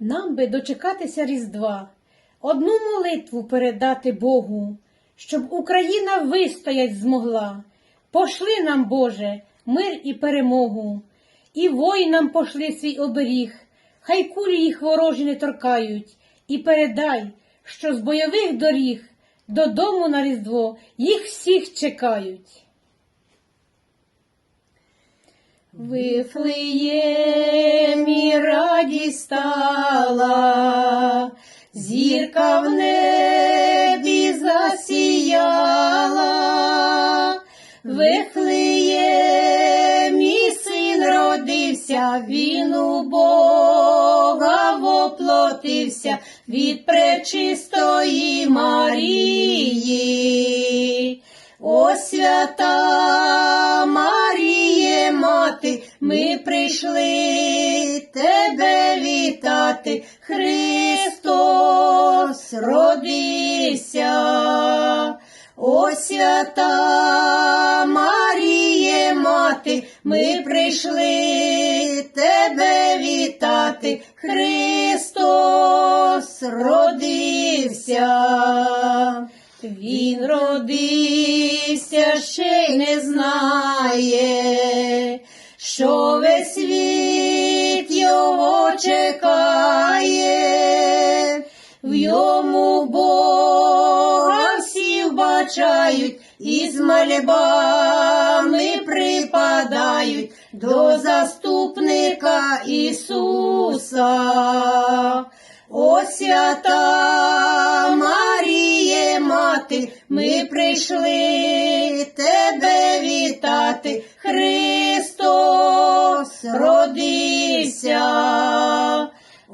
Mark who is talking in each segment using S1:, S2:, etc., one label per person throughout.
S1: Нам би дочекатися Різдва, одну молитву передати Богу, щоб Україна вистоять змогла. Пошли нам, Боже, мир і перемогу, і воїнам пошли свій оберіг, хай кулі їх ворожі не торкають, і передай, що з бойових доріг додому на Різдво їх всіх чекають. Вифлеємі стала, зірка в небі засіяла, Вифлеємі син родився, він у Бога воплотився від пречистої Марії. О свята Маріє мати, ми прийшли тебе вітати. Христос родився. О свята Маріє мати, ми прийшли тебе вітати. Христос родився. Він родився, ще й не знає, що весь вбачають, і з мольбами припадають до заступника Ісуса. О свята Маріє мати, ми прийшли тебе вітати. Христос родився.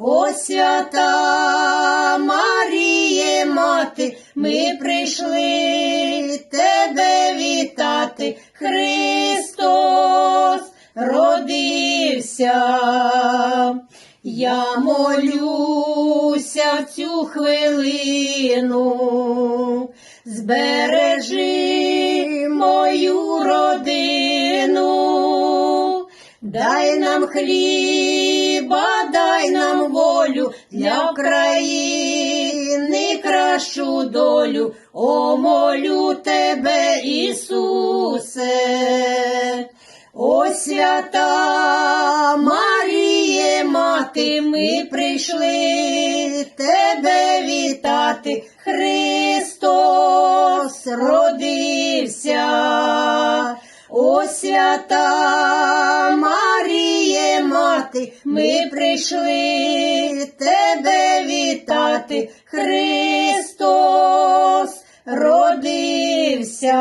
S1: О свята Маріє мати, ми прийшли тебе вітати. Христос родився. Я молюся в цю хвилину, збережи мою родину, дай нам хліба, дай нам волю для України долю, о молю тебе, Ісусе. О свята Маріє мати, ми прийшли тебе вітати. Христос родився. О свята Маріє мати, ми прийшли тебе вітати. Христос родився.